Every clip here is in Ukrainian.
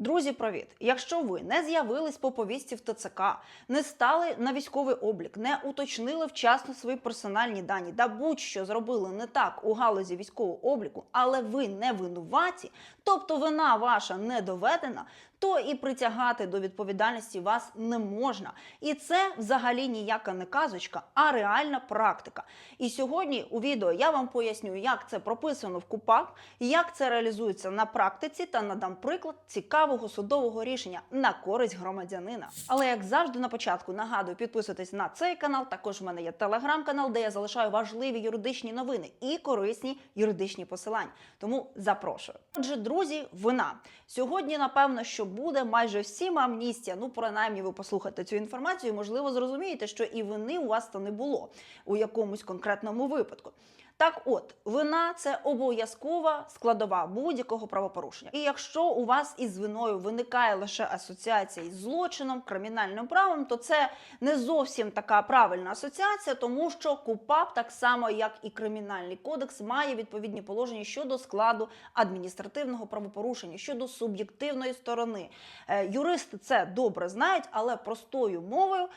Друзі, привіт! Якщо ви не з'явились по повісті в ТЦК, не стали на військовий облік, не уточнили вчасно свої персональні дані, да будь-що зробили не так у галузі військового обліку, але ви не винуваті, тобто вина ваша не доведена, то і притягати до відповідальності вас не можна. І це взагалі ніяка не казочка, а реальна практика. І сьогодні у відео я вам поясню, як це прописано в КУПАП, як це реалізується на практиці, та надам приклад цікавого судового рішення на користь громадянина. Але як завжди на початку нагадую, підписуйтесь на цей канал. Також в мене є телеграм-канал, де я залишаю важливі юридичні новини і корисні юридичні посилання. Тому запрошую. Отже, друзі, вина сьогодні, напевно, що буде майже всім амністія. Ну, принаймні, ви послухаєте цю інформацію, і, можливо, зрозумієте, що і вини у вас то не було у якомусь конкретному випадку. Так, от вина це обов'язкова складова будь-якого правопорушення. І якщо у вас із виною виникає лише асоціація із злочином, кримінальним правом, то це не зовсім така правильна асоціація, тому що КУПАП, так само як і кримінальний кодекс, має відповідні положення щодо складу адміністративного правопорушення, щодо суб'єктивної сторони. Е, Юристи це добре знають, але простою мовою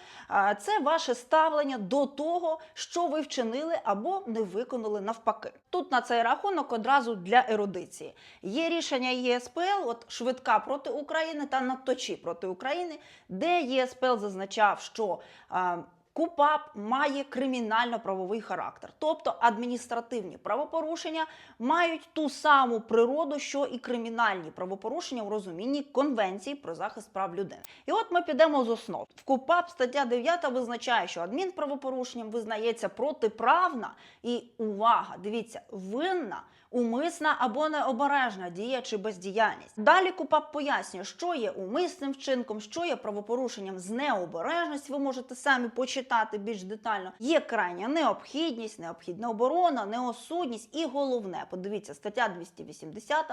це ваше ставлення до того, що ви вчинили або не виконали навпаки. Тут на цей рахунок одразу для ерудиції. Є рішення ЄСПЛ, от швидка проти України та надточі проти України, де ЄСПЛ зазначав, що е, КУПАП має кримінально-правовий характер, тобто адміністративні правопорушення мають ту саму природу, що і кримінальні правопорушення у розумінні Конвенції про захист прав людини. І от ми підемо з основ. В КУПАП стаття 9 визначає, що адмінправопорушенням визнається протиправна і увага, дивіться, винна. Умисна або необережна дія чи бездіяльність. Далі КУПАП пояснює, що є умисним вчинком, що є правопорушенням з необережності. Ви можете самі почитати більш детально. Є крайня необхідність, необхідна оборона, неосудність і головне, подивіться, стаття 280,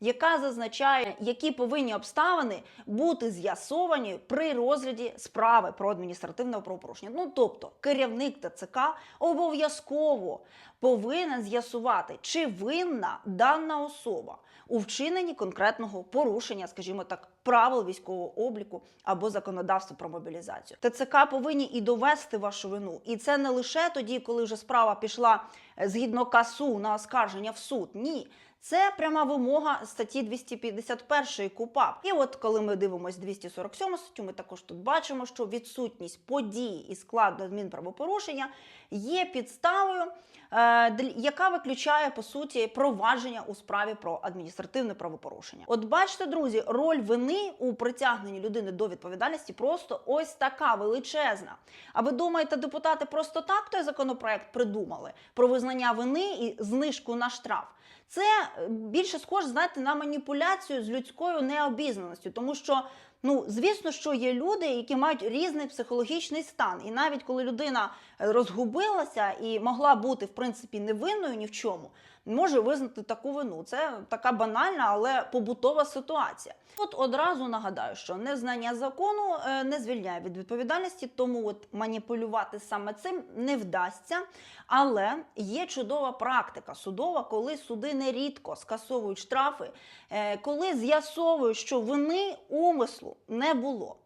яка зазначає, які повинні обставини бути з'ясовані при розгляді справи про адміністративне правопорушення. Ну тобто, керівник ТЦК обов'язково повинен з'ясувати, чи винна дана особа у вчиненні конкретного порушення, скажімо так, правил військового обліку або законодавства про мобілізацію. ТЦК повинні і довести вашу вину, і це не лише тоді, коли вже справа пішла е, згідно касу на оскарження в суд. Ні. Це пряма вимога статті 251 КУПАП. І от коли ми дивимося 247 статтю, ми також тут бачимо, що відсутність подій і складу адмінправопорушення є підставою, е, яка виключає по суті провадження у справі про адміністративне правопорушення. От бачите, друзі, роль вини у притягненні людини до відповідальності просто ось така величезна. А ви думаєте, депутати просто так той законопроект придумали про визнання вини і знижку на штраф? Це е, більше схоже, знаєте, на маніпуляцію з людською необізнаністю, тому що. Ну, звісно, що є люди, які мають різний психологічний стан, і навіть коли людина е, розгубилася і могла бути в принципі невинною ні в чому, може визнати таку вину. Це така банальна, але побутова ситуація. От одразу нагадаю, що незнання закону е, не звільняє від відповідальності, тому от маніпулювати саме цим не вдасться. Але є чудова практика судова, коли суди нерідко скасовують штрафи, е, коли з'ясовують, що вини умислу не було.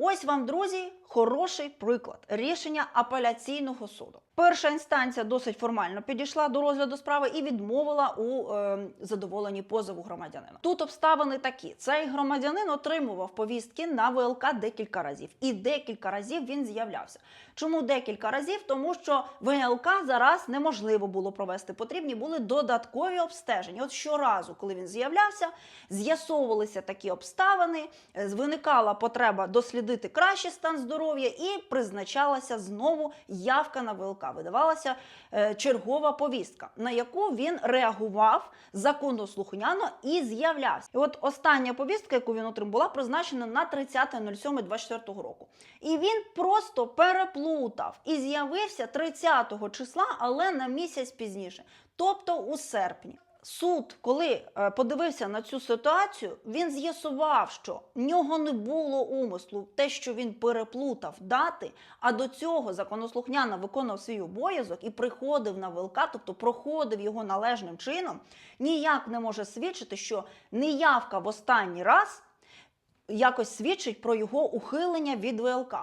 Ось вам, друзі, хороший приклад рішення апеляційного суду. Перша інстанція досить формально підійшла до розгляду справи і відмовила у е, задоволенні позову громадянина. Тут обставини такі: цей громадянин отримував повістки на ВЛК декілька разів, і декілька разів він з'являвся. Чому декілька разів? Тому що ВЛК зараз неможливо було провести. Потрібні були додаткові обстеження. От щоразу, коли він з'являвся, з'ясовувалися такі обставини, е, виникала потреба дослідити кращий стан здоров'я і призначалася знову явка на ВЛК. Видавалася е, чергова повістка, на яку він реагував законослухняно і з'являвся. І от остання повістка, яку він отримав, була призначена на 30.07.24 року. І він просто переплутав і з'явився 30 числа, але на місяць пізніше, тобто у серпні. Суд, коли е, подивився на цю ситуацію, він з'ясував, що в нього не було умислу, те, що він переплутав дати, а до цього законослухняно виконував свій обов'язок і приходив на ВЛК, тобто проходив його належним чином, ніяк не може свідчити, що неявка в останній раз якось свідчить про його ухилення від ВЛК.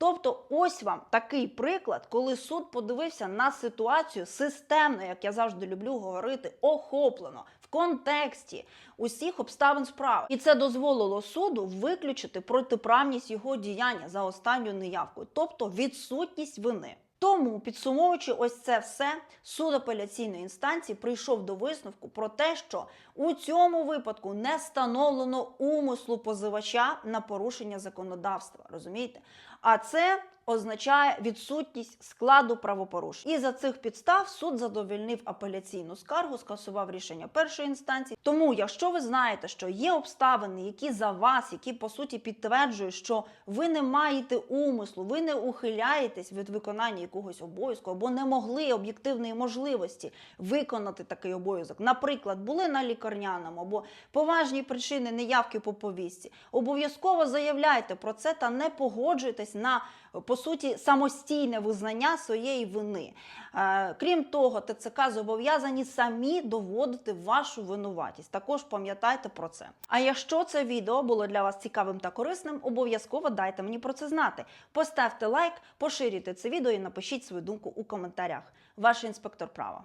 Тобто, ось вам такий приклад, коли суд подивився на ситуацію системно, як я завжди люблю говорити, охоплено в контексті усіх обставин справи, і це дозволило суду виключити протиправність його діяння за останню неявкою, тобто відсутність вини. Тому, підсумовуючи ось це все, суд апеляційної інстанції прийшов до висновку про те, що у цьому випадку не встановлено умислу позивача на порушення законодавства. Розумієте? А це означає відсутність складу правопорушень. І за цих підстав суд задовільнив апеляційну скаргу, скасував рішення першої інстанції. Тому, якщо ви знаєте, що є обставини, які за вас, які по суті підтверджують, що ви не маєте умислу, ви не ухиляєтесь від виконання якогось обов'язку або не могли об'єктивної можливості виконати такий обов'язок. Наприклад, були на лікарняному або поважні причини неявки по повістці. Обов'язково заявляйте про це та не погоджуйтесь на по суті самостійне визнання своєї вини. Е, крім того, ТЦК зобов'язані самі доводити вашу винуватість. Також пам'ятайте про це. А якщо це відео було для вас цікавим та корисним, обов'язково дайте мені про це знати. Поставте лайк, поширюйте це відео і напишіть свою думку у коментарях. Ваш інспектор права.